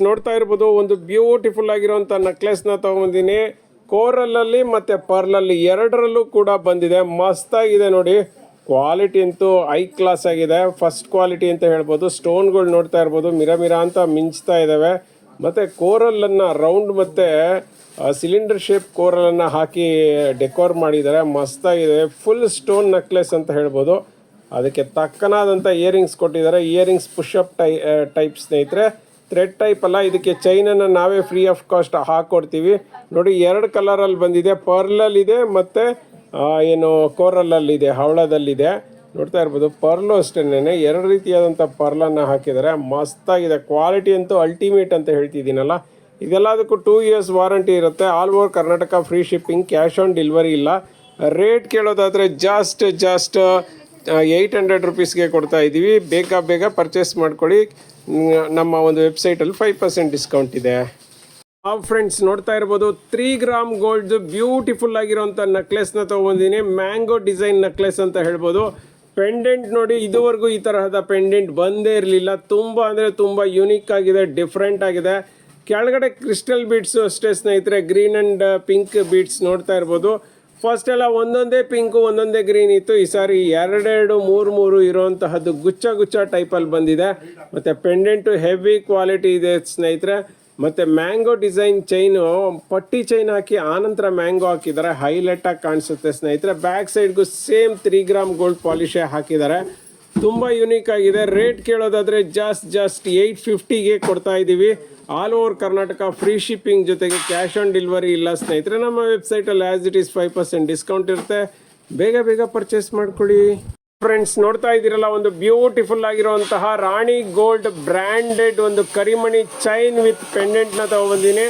ನೋಡ್ತಾ ಇರ್ಬೋದು, ಒಂದು ಬ್ಯೂಟಿಫುಲ್ ಆಗಿರುವಂಥ ತೊಗೊಂಬಂದಿನಿ. ಕೋರಲಲ್ಲಿ ಮತ್ತು ಪರ್ಲಲ್ಲಿ ಎರಡರಲ್ಲೂ ಕೂಡ ಬಂದಿದೆ. ಮಸ್ತಾಗಿದೆ ನೋಡಿ. ಕ್ವಾಲಿಟಿ ಅಂತೂ ಐ ಕ್ಲಾಸ್ ಆಗಿದೆ. ಫಸ್ಟ್ ಕ್ವಾಲಿಟಿ ಅಂತ ಹೇಳ್ಬೋದು. ಸ್ಟೋನ್ಗಳು ನೋಡ್ತಾ ಇರ್ಬೋದು. ಮಿರ ಮಿರ ಅಂತ ಮಿಂಚ್ತಾ ಇದ್ದಾವೆ ಮತ್ತು ಕೋರಲನ್ನು ರೌಂಡ್ ಮತ್ತೆ ಸಿಲಿಂಡರ್ ಶೇಪ್ ಕೋರಲನ್ನು ಹಾಕಿ ಡೆಕೋರ್ ಮಾಡಿದ್ದಾರೆ. ಮಸ್ತಾಗಿದೆ. ಫುಲ್ ಸ್ಟೋನ್ ನೆಕ್ಲೆಸ್ ಅಂತ ಹೇಳ್ಬೋದು. ಅದಕ್ಕೆ ತಕ್ಕನಾದಂಥ ಇಯರಿಂಗ್ಸ್ ಕೊಟ್ಟಿದ್ದಾರೆ. ಇಯರಿಂಗ್ಸ್ ಪುಷಪ್ ಟೈ ಟೈಪ್ ಸ್ನೇಹಿತರೆ. ಥ್ರೆಡ್ ಟೈಪ್ ಅಲ್ಲ, ಇದಕ್ಕೆ ಚೈನನ್ನು ನಾವೇ ಫ್ರೀ ಆಫ್ ಕಾಸ್ಟ್ ಹಾಕ್ಕೊಡ್ತೀವಿ ನೋಡಿ, ಎರಡು ಕಲರಲ್ಲಿ ಬಂದಿದೆ. ಪರ್ಲಲ್ಲಿದೆ ಮತ್ತು ಏನು, ಕೋರಲಲ್ಲಿದೆ, ಹವಳದಲ್ಲಿದೆ. ನೋಡ್ತಾ ಇರ್ಬೋದು, ಪರ್ಲು ಅಷ್ಟೇನೆ ಎರಡು ರೀತಿಯಾದಂಥ ಪರ್ಲನ್ನು ಹಾಕಿದ್ದಾರೆ. ಮಸ್ತಾಗಿದೆ. ಕ್ವಾಲಿಟಿ ಅಂತೂ ಅಲ್ಟಿಮೇಟ್ ಅಂತ ಹೇಳ್ತಿದ್ದೀನಲ್ಲ. ಇದೆಲ್ಲದಕ್ಕೂ ಟೂ ಇಯರ್ಸ್ ವಾರಂಟಿ ಇರುತ್ತೆ. All over Karnataka free shipping cash on delivery ಇಲ್ಲ. ರೇಟ್ ಕೇಳೋದಾದರೆ ಜಾಸ್ಟ್ ಜಾಸ್ಟ್ ಏಯ್ಟ್ ಹಂಡ್ರೆಡ್ ರುಪೀಸ್ಗೆ ಕೊಡ್ತಾ ಇದ್ದೀವಿ ಬೇಗ ಬೇಗ ಪರ್ಚೇಸ್ ಮಾಡ್ಕೊಳ್ಳಿ. ನಮ್ಮ ಒಂದು ವೆಬ್ಸೈಟಲ್ಲಿ ಫೈವ್ ಪರ್ಸೆಂಟ್ ಡಿಸ್ಕೌಂಟ್ ಇದೆ. ಆ ಫ್ರೆಂಡ್ಸ್ ನೋಡ್ತಾ ಇರ್ಬೋದು ತ್ರೀ ಗ್ರಾಮ್ ಗೋಲ್ಡ್ ಬ್ಯೂಟಿಫುಲ್ ಆಗಿರೋಂಥ ನೆಕ್ಲೆಸ್ನ ತೊಗೊಂಡಿನಿ ಮ್ಯಾಂಗೋ ಡಿಸೈನ್ ನೆಕ್ಲೆಸ್ ಅಂತ ಹೇಳ್ಬೋದು. ಪೆಂಡೆಂಟ್ ನೋಡಿ, ಇದುವರೆಗೂ ಈ ತರಹದ ಪೆಂಡೆಂಟ್ ಬಂದೇ ಇರಲಿಲ್ಲ. ತುಂಬ ಅಂದರೆ ತುಂಬ ಯುನೀಕ್ ಆಗಿದೆ ಡಿಫ್ರೆಂಟ್ ಆಗಿದೆ. ಕೆಳಗಡೆ ಕ್ರಿಸ್ಟಲ್ ಬೀಡ್ಸು ಅಷ್ಟೇ ಸ್ನೇಹಿತರೆ ಗ್ರೀನ್ ಆ್ಯಂಡ್ ಪಿಂಕ್ ಬೀಡ್ಸ್ ನೋಡ್ತಾ ಇರ್ಬೋದು. ಫಸ್ಟ್ ಎಲ್ಲ ಒಂದೊಂದೇ ಪಿಂಕು, ಒಂದೊಂದೇ ಗ್ರೀನ್ ಇತ್ತು. ಈ ಸಾರಿ ಎರಡೆರಡು, ಮೂರು ಮೂರು ಇರುವಂತಹದ್ದು ಗುಚ್ಚ ಗುಚ್ಚ ಟೈಪಲ್ಲಿ ಬಂದಿದೆ. ಮತ್ತು ಪೆಂಡೆಂಟು ಹೆವಿ ಕ್ವಾಲಿಟಿ ಇದೆ ಸ್ನೇಹಿತರೆ. ಮತ್ತು ಮ್ಯಾಂಗೋ ಡಿಸೈನ್ ಚೈನು ಪಟ್ಟಿ ಚೈನ್ ಹಾಕಿ ಆನಂತರ ಮ್ಯಾಂಗೋ ಹಾಕಿದ್ದಾರೆ. ಹೈಲೈಟಾಗಿ ಕಾಣಿಸುತ್ತೆ ಸ್ನೇಹಿತರೆ. ಬ್ಯಾಕ್ ಸೈಡ್ಗೂ ಸೇಮ್ ತ್ರೀ ಗ್ರಾಮ್ ಗೋಲ್ಡ್ ಪಾಲಿಷೇ ಹಾಕಿದ್ದಾರೆ. ತುಂಬ ಯುನೀಕ್ ಆಗಿದೆ. ರೇಟ್ ಕೇಳೋದಾದರೆ ಜಸ್ಟ್ ಜಸ್ಟ್ ಏಯ್ಟ್ ಫಿಫ್ಟಿಗೆ ಕೊಡ್ತಾ ಇದ್ದೀವಿ all over Karnataka free shipping ಜೊತೆಗೆ ಕ್ಯಾಶ್ ಆನ್ ಡೆಲಿವರಿ ಇಲ್ಲ ಸ್ನೇಹಿತರೆ. ನಮ್ಮ ವೆಬ್ಸೈಟಲ್ಲಿ as it is five percent discount ಇರುತ್ತೆ. ಬೇಗ ಬೇಗ ಪರ್ಚೇಸ್ ಮಾಡ್ಕೊಳ್ಳಿ. ಫ್ರೆಂಡ್ಸ್ ನೋಡ್ತಾ ಇದ್ದೀರಲ್ಲ, ಒಂದು ಬ್ಯೂಟಿಫುಲ್ ಆಗಿರುವಂತಹ ರಾಣಿ ಗೋಲ್ಡ್ ಬ್ರ್ಯಾಂಡೆಡ್ ಒಂದು ಕರಿಮಣಿ ಚೈನ್ ವಿತ್ ಪೆಂಡೆಂಟ್ನ ತಗೊಬಂದಿನಿ.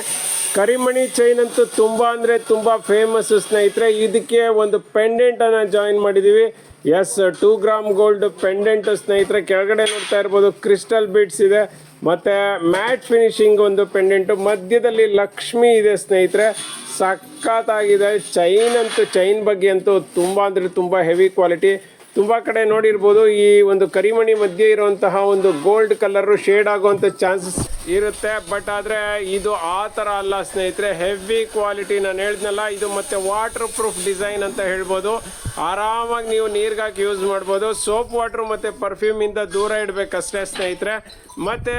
ಕರಿಮಣಿ ಚೈನ್ ಅಂತೂ ತುಂಬ ಅಂದರೆ ತುಂಬ ಫೇಮಸ್ ಸ್ನೇಹಿತರೆ, ಇದಕ್ಕೆ ಒಂದು ಪೆಂಡೆಂಟನ್ನು ಜಾಯಿನ್ ಮಾಡಿದ್ದೀವಿ yes two gram gold pendant ಸ್ನೇಹಿತರೆ, ಕೆಳಗಡೆ ನೋಡ್ತಾ ಇರ್ಬೋದು ಕ್ರಿಸ್ಟಲ್ ಬೀಟ್ಸ್ ಇದೆ, ಮತ್ತು ಮ್ಯಾಟ್ ಫಿನಿಶಿಂಗ್ ಒಂದು ಪೆಂಡೆಂಟು ಮಧ್ಯದಲ್ಲಿ ಲಕ್ಷ್ಮಿ ಇದೆ ಸ್ನೇಹಿತರೆ. ಸಖತ್ತಾಗಿದೆ ಚೈನ್ ಅಂತೂ ಚೈನ್ ಬಗ್ಗೆ ಅಂತೂ ತುಂಬ ಅಂದರೆ ತುಂಬ ಹೆವಿ ಕ್ವಾಲಿಟಿ ತುಂಬ ಕಡೆ ನೋಡಿರ್ಬೋದು ಈ ಒಂದು ಕರಿಮಣಿ ಮಧ್ಯೆ ಇರುವಂತಹ ಒಂದು ಗೋಲ್ಡ್ ಕಲರು ಶೇಡ್ ಆಗುವಂಥ ಚಾನ್ಸಸ್ ಇರುತ್ತೆ. ಬಟ್ ಆದರೆ ಇದು ಆ ಥರ ಅಲ್ಲ ಸ್ನೇಹಿತರೆ. ಹೆವಿ ಕ್ವಾಲಿಟಿ ನಾನು ಹೇಳಿದ್ನಲ್ಲ, ಇದು ಮತ್ತೆ ವಾಟರ್ ಪ್ರೂಫ್ ಡಿಸೈನ್ ಅಂತ ಹೇಳ್ಬೋದು. ಆರಾಮಾಗಿ ನೀವು ನೀರ್ಗಾಕಿ ಯೂಸ್ ಮಾಡ್ಬೋದು. ಸೋಪ್ ವಾಟ್ರ್ ಮತ್ತು ಪರ್ಫ್ಯೂಮಿಂದ ದೂರ ಇಡಬೇಕಷ್ಟೇ ಸ್ನೇಹಿತರೆ. ಮತ್ತು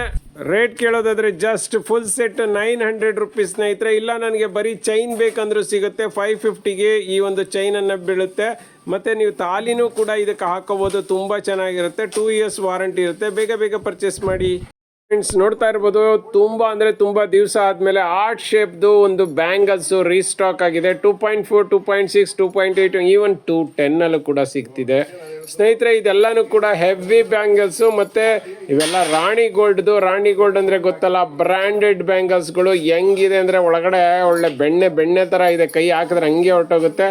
rate ಕೇಳೋದಾದ್ರೆ just full set nine hundred rupees ಸ್ನೇಹಿತರೆ, ಇಲ್ಲ ನನಗೆ ಬರೀ ಚೈನ್ ಬೇಕಂದ್ರೂ ಸಿಗುತ್ತೆ. ಫೈವ್ ಫಿಫ್ಟಿಗೆ ಈ ಒಂದು ಚೈನನ್ನು ಬೀಳುತ್ತೆ. ಮತ್ತು ನೀವು ತಾಲಿನೂ ಕೂಡ ಇದಕ್ಕೆ ಹಾಕೋಬೋದು, ತುಂಬ ಚೆನ್ನಾಗಿರುತ್ತೆ. ಟೂ ಇಯರ್ಸ್ ವಾರಂಟಿ ಇರುತ್ತೆ. ಬೇಗ ಬೇಗ ಪರ್ಚೇಸ್ ಮಾಡಿ. ಫ್ರೆಂಡ್ಸ್ ನೋಡ್ತಾ ಇರ್ಬೋದು, ತುಂಬ ಅಂದರೆ ತುಂಬ ದಿವಸ ಆದಮೇಲೆ ಆರ್ಟ್ ಶೇಪ್ದು ಒಂದು ಬ್ಯಾಂಗಲ್ಸು ರೀಸ್ಟಾಕ್ ಆಗಿದೆ. Two point four two point six two point eight even two ಟೆನ್ನಲ್ಲೂ ಕೂಡ ಸಿಗ್ತಿದೆ. ಸ್ನೇಹಿತರೆ, ಇದೆಲ್ಲನೂ ಕೂಡ ಹೆವಿ ಬ್ಯಾಂಗಲ್ಸು ಮತ್ತು ಇವೆಲ್ಲ ರಾಣಿ ಗೋಲ್ಡ್ದು ರಾಣಿ ಗೋಲ್ಡ್ ಅಂದರೆ ಗೊತ್ತಲ್ಲ ಬ್ರ್ಯಾಂಡೆಡ್ ಬ್ಯಾಂಗಲ್ಸ್ಗಳು ಹೆಂಗಿದೆ ಅಂದರೆ ಒಳಗಡೆ ಒಳ್ಳೆ ಬೆಣ್ಣೆ ಬೆಣ್ಣೆ ಥರ ಇದೆ. ಕೈ ಹಾಕಿದ್ರೆ ಹಂಗೆ ಹೊರಟೋಗುತ್ತೆ.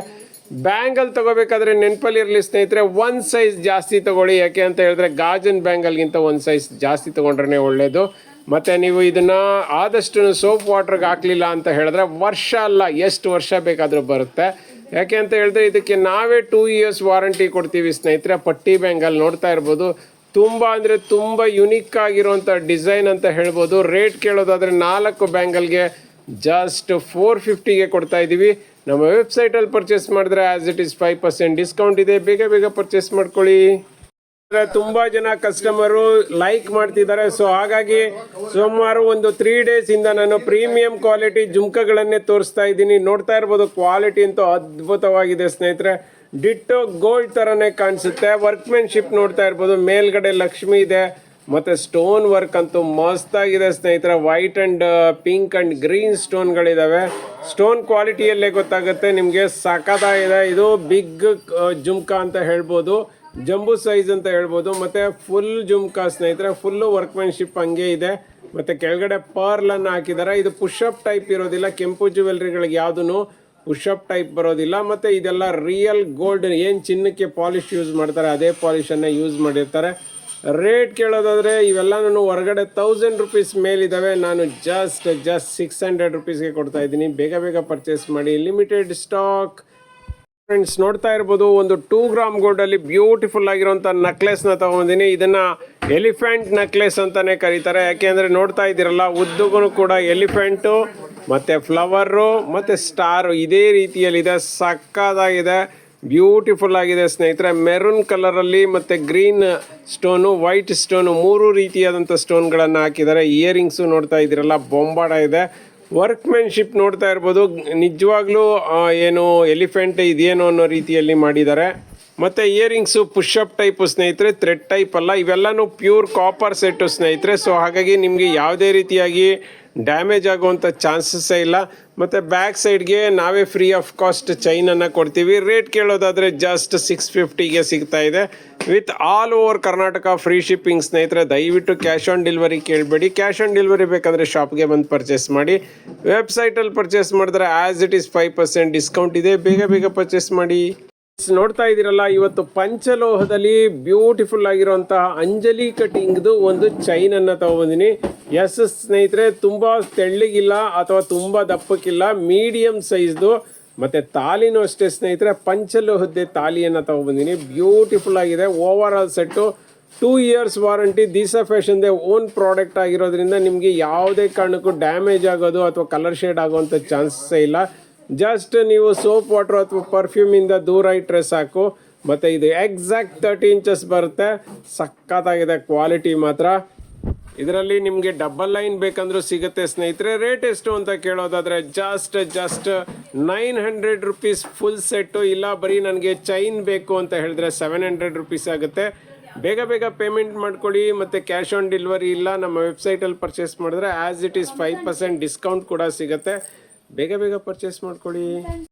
ಬ್ಯಾಂಗಲ್ ತಗೋಬೇಕಾದ್ರೆ ನೆನಪಲ್ಲಿ ಇರಲಿ ಸ್ನೇಹಿತರೆ, ಒಂದು ಸೈಜ್ ಜಾಸ್ತಿ ತಗೊಳ್ಳಿ. ಯಾಕೆ ಅಂತ ಹೇಳಿದ್ರೆ ಗಾಜನ್ ಬ್ಯಾಂಗಲ್ಗಿಂತ ಒಂದು ಸೈಜ್ ಜಾಸ್ತಿ ತೊಗೊಂಡ್ರೆ ಒಳ್ಳೆಯದು ಮತ್ತು ನೀವು ಇದನ್ನು ಆದಷ್ಟು ಸೋಪ್ ವಾಟ್ರಿಗೆ ಹಾಕಲಿಲ್ಲ ಅಂತ ಹೇಳಿದ್ರೆ ವರ್ಷ ಅಲ್ಲ, ಎಷ್ಟು ವರ್ಷ ಬೇಕಾದರೂ ಬರುತ್ತೆ. ಯಾಕೆ ಅಂತ ಹೇಳಿದ್ರೆ ಇದಕ್ಕೆ ನಾವೇ ಟೂ ಇಯರ್ಸ್ ವಾರಂಟಿ ಕೊಡ್ತೀವಿ ಸ್ನೇಹಿತರೆ. ಪಟ್ಟಿ ಬ್ಯಾಂಗಲ್ ನೋಡ್ತಾ ಇರ್ಬೋದು. ತುಂಬ ಅಂದರೆ ತುಂಬ ಯುನಿಕ್ ಆಗಿರುವಂಥ ಡಿಸೈನ್ ಅಂತ ಹೇಳ್ಬೋದು. ರೇಟ್ ಕೇಳೋದಾದರೆ ನಾಲ್ಕು ಬ್ಯಾಂಗಲ್ಗೆ ಜಸ್ಟ್ ಫೋರ್ ಫಿಫ್ಟಿಗೆ ಕೊಡ್ತಾ ಇದ್ದೀವಿ ನಮ್ಮ ವೆಬ್ಸೈಟಲ್ಲಿ ಪರ್ಚೇಸ್ ಮಾಡಿದ್ರೆ as it is five percent discount ಇದೆ. ಬೇಗ ಬೇಗ ಪರ್ಚೇಸ್ ಮಾಡ್ಕೊಳ್ಳಿ. ತುಂಬಾ ಜನ ಕಸ್ಟಮರು ಲೈಕ್ ಮಾಡ್ತಿದ್ದಾರೆ. ಸೊ ಹಾಗಾಗಿ ಸುಮಾರು ಒಂದು ತ್ರೀ ಡೇಸ್ ಇಂದ ನಾನು ಪ್ರೀಮಿಯಂ ಕ್ವಾಲಿಟಿ ಜುಮ್ಕಗಳನ್ನೇ ತೋರಿಸ್ತಾ ಇದ್ದೀನಿ. ನೋಡ್ತಾ ಇರ್ಬೋದು ಕ್ವಾಲಿಟಿ ಅಂತೂ ಅದ್ಭುತವಾಗಿದೆ ಸ್ನೇಹಿತರೆ. ಡಿಟ್ಟೋ ಗೋಲ್ಡ್ ತರನೇ ಕಾಣಿಸುತ್ತೆ. ವರ್ಕ್ಮೆನ್ಶಿಪ್ ನೋಡ್ತಾ ಇರ್ಬೋದು. ಮೇಲ್ಗಡೆ ಲಕ್ಷ್ಮಿ ಇದೆ. ಮತ್ತೆ ಸ್ಟೋನ್ ವರ್ಕ್ ಅಂತೂ ಮಸ್ತಾಗಿದೆ ಸ್ನೇಹಿತರ. White and pink and green ಸ್ಟೋನ್ಗಳಿದಾವೆ stone ಕ್ವಾಲಿಟಿಯಲ್ಲೇ ಗೊತ್ತಾಗುತ್ತೆ, ನಿಮಗೆ ಸಖತ್ತಾಗಿದೆ ಇದು ಬಿಗ್ ಜುಮ್ಕಾ ಅಂತ ಹೇಳ್ಬೋದು, ಜಂಬೂ ಸೈಜ್ ಅಂತ ಹೇಳ್ಬೋದು, ಮತ್ತೆ ಫುಲ್ ಜುಮ್ಕಾ ಸ್ನೇಹಿತರೆ ಫುಲ್ಲು ವರ್ಕ್ಮೆನ್ಶಿಪ್ ಹಂಗೆ ಇದೆ. ಮತ್ತೆ ಕೆಳಗಡೆ ಪರ್ಲನ್ನು ಹಾಕಿದ್ದಾರೆ. ಇದು ಪುಷಪ್ ಟೈಪ್ ಇರೋದಿಲ್ಲ, ಕೆಂಪು ಜ್ಯುವೆಲ್ರಿಗಳಿಗೆ ಯಾವುದೂ ಪುಷಪ್ ಟೈಪ್ ಬರೋದಿಲ್ಲ. ಮತ್ತೆ ಇದೆಲ್ಲ ರಿಯಲ್ ಗೋಲ್ಡ್ ಏನು ಚಿನ್ನಕ್ಕೆ ಪಾಲಿಶ್ ಯೂಸ್ ಮಾಡ್ತಾರೆ, ಅದೇ ಪಾಲಿಶನ್ನು ಯೂಸ್ ಮಾಡಿರ್ತಾರೆ. ರೇಟ್ ಕೇಳೋದಾದರೆ ಇವೆಲ್ಲನೂ ಹೊರಗಡೆ ತೌಸಂಡ್ ರುಪೀಸ್ ಮೇಲಿದ್ದಾವೆ ನಾನು ಜಸ್ಟ್ ಜಸ್ಟ್ ಸಿಕ್ಸ್ ಹಂಡ್ರೆಡ್ ರುಪೀಸ್ಗೆ ಕೊಡ್ತಾ ಇದ್ದೀನಿ. ಬೇಗ ಬೇಗ ಪರ್ಚೇಸ್ ಮಾಡಿ. ಲಿಮಿಟೆಡ್ ಸ್ಟಾಕ್ ಫ್ರೆಂಡ್ಸ್ ನೋಡ್ತಾ ಇರ್ಬೋದು, ಒಂದು ಟೂ ಗ್ರಾಮ್ ಗೋಲ್ಡಲ್ಲಿ ಬ್ಯೂಟಿಫುಲ್ ಆಗಿರುವಂಥ ನೆಕ್ಲೆಸ್ನ ತೊಗೊಂಡಿದ್ದೀನಿ ಇದನ್ನು ಎಲಿಫೆಂಟ್ ನೆಕ್ಲೆಸ್ ಅಂತಲೇ ಕರೀತಾರೆ. ಯಾಕೆಂದರೆ ನೋಡ್ತಾ ಇದ್ದೀರಲ್ಲ ಉದ್ದಗೂ ಕೂಡ ಎಲಿಫೆಂಟು ಮತ್ತು ಫ್ಲವರು ಮತ್ತು ಸ್ಟಾರು ಇದೇ ರೀತಿಯಲ್ಲಿದೆ. ಸಕ್ಕದಾಗಿದೆ ಬ್ಯೂಟಿಫುಲ್ ಆಗಿದೆ ಸ್ನೇಹಿತರೆ. ಮೆರೂನ್ ಕಲರ್ ಅಲ್ಲಿ ಮತ್ತೆ ಗ್ರೀನ್ ಸ್ಟೋನು ವೈಟ್ ಸ್ಟೋನು ಮೂರು ರೀತಿಯಾದಂಥ ಸ್ಟೋನ್ಗಳನ್ನು ಹಾಕಿದ್ದಾರೆ. ಇಯರಿಂಗ್ಸು ನೋಡ್ತಾ ಇದ್ದೀರಲ್ಲ ಬೊಂಬಾಡ ಇದೆ. ವರ್ಕ್ಮೆನ್ಶಿಪ್ ನೋಡ್ತಾ ಇರ್ಬೋದು. ನಿಜವಾಗ್ಲೂ ಏನು ಎಲಿಫೆಂಟ್ ಇದೇನೋ ಅನ್ನೋ ರೀತಿಯಲ್ಲಿ ಮಾಡಿದ್ದಾರೆ. ಮತ್ತು ಇಯರಿಂಗ್ಸು ಪುಷಪ್ ಟೈಪು ಸ್ನೇಹಿತರೆ ಥ್ರೆಡ್ ಟೈಪ್ ಅಲ್ಲ, ಇವೆಲ್ಲನೂ ಪ್ಯೂರ್ ಕಾಪರ್ ಸೆಟ್ಟು ಸ್ನೇಹಿತರೆ. ಸೊ ಹಾಗಾಗಿ ನಿಮಗೆ ಯಾವುದೇ ರೀತಿಯಾಗಿ ಡ್ಯಾಮೇಜ್ ಆಗುವಂಥ ಚಾನ್ಸಸ್ಸೇ ಇಲ್ಲ. ಮತ್ತು ಬ್ಯಾಕ್ ಸೈಡ್ಗೆ ನಾವೇ ಫ್ರೀ ಆಫ್ ಕಾಸ್ಟ್ ಚೈನನ್ನು ಕೊಡ್ತೀವಿ. ರೇಟ್ ಕೇಳೋದಾದರೆ ಜಸ್ಟ್ ಸಿಕ್ಸ್ ಫಿಫ್ಟಿಗೆ ಸಿಗ್ತಾ ಇದೆ. With all over Karnataka free shipping ಸ್ನೇಹಿತರೆ, ದಯವಿಟ್ಟು ಕ್ಯಾಶ್ ಆನ್ ಡೆಲಿವರಿ ಕೇಳಬೇಡಿ. ಕ್ಯಾಶ್ ಆನ್ ಡೆಲಿವರಿ ಬೇಕಂದರೆ ಶಾಪ್ಗೆ ಬಂದು ಪರ್ಚೇಸ್ ಮಾಡಿ. ವೆಬ್ಸೈಟಲ್ಲಿ ಪರ್ಚೇಸ್ ಮಾಡಿದ್ರೆ as it is five percent discount ಇದೆ. ಬೇಗ ಬೇಗ ಪರ್ಚೇಸ್ ಮಾಡಿ. ನೋಡ್ತಾ ಇದ್ದೀರಲ್ಲ, ಇವತ್ತು ಪಂಚಲೋಹದಲ್ಲಿ ಬ್ಯೂಟಿಫುಲ್ ಆಗಿರುವಂತಹ ಅಂಜಲಿ ಕಟಿಂಗ್ದು ಒಂದು ಚೈನ್ ಅನ್ನ ತಗೊಂಡಿನಿ ಎಸ್ ಸ್ನೇಹಿತರೆ, ತುಂಬಾ ತೆಳ್ಳಗಿಲ್ಲ ಅಥವಾ ತುಂಬಾ ದಪ್ಪಕ್ಕಿಲ್ಲ ಮೀಡಿಯಂ ಸೈಜ್ದು ಮತ್ತೆ ತಾಲಿನೂ ಅಷ್ಟೇ ಸ್ನೇಹಿತರೆ, ಪಂಚಲೋಹದ್ದೇ ತಾಲಿಯನ್ನ ತಗೊಬಂದಿನಿ. ಬ್ಯೂಟಿಫುಲ್ ಆಗಿದೆ over all set two years warranty fashion the own product ಆಗಿರೋದ್ರಿಂದ ನಿಮಗೆ ಯಾವುದೇ ಕಾರಣಕ್ಕೂ ಡ್ಯಾಮೇಜ್ ಆಗೋದು ಅಥವಾ ಕಲರ್ ಶೇಡ್ ಆಗುವಂಥ ಚಾನ್ಸಸ್ಸೇ ಇಲ್ಲ. ಜಸ್ಟ್ ನೀವು ಸೋಪ್ ವಾಟರ್ ಅಥವಾ ಪರ್ಫ್ಯೂಮಿಂದ ದೂರ ಇಟ್ಟರೆ ಸಾಕು. ಮತ್ತು ಇದು ಎಕ್ಸಾಕ್ಟ್ ತರ್ಟಿ ಇಂಚಸ್ ಬರುತ್ತೆ. ಸಖತ್ತಾಗಿದೆ ಕ್ವಾಲಿಟಿ ಮಾತ್ರ. ಇದರಲ್ಲಿ ನಿಮಗೆ ಡಬಲ್ ಲೈನ್ ಬೇಕಂದ್ರೂ ಸಿಗುತ್ತೆ ಸ್ನೇಹಿತರೆ. ರೇಟ್ ಎಷ್ಟು ಅಂತ ಕೇಳೋದಾದರೆ just just nine hundred rupees full set ಇಲ್ಲ, ಬರೀ ನನಗೆ ಚೈನ್ ಬೇಕು ಅಂತ ಹೇಳಿದ್ರೆ ಸೆವೆನ್ ಹಂಡ್ರೆಡ್ ರುಪೀಸ್ ಆಗುತ್ತೆ. ಬೇಗ ಬೇಗ ಪೇಮೆಂಟ್ ಮಾಡ್ಕೊಳ್ಳಿ. ಮತ್ತು ಕ್ಯಾಶ್ ಆನ್ ಡೆಲಿವರಿ ಇಲ್ಲ, ನಮ್ಮ ವೆಬ್ಸೈಟಲ್ಲಿ ಪರ್ಚೇಸ್ ಮಾಡಿದ್ರೆ as it is five percent discount ಕೂಡ ಸಿಗುತ್ತೆ. ಬೇಗ ಬೇಗ ಪರ್ಚೇಸ್ ಮಾಡ್ಕೊಳ್ಳಿ.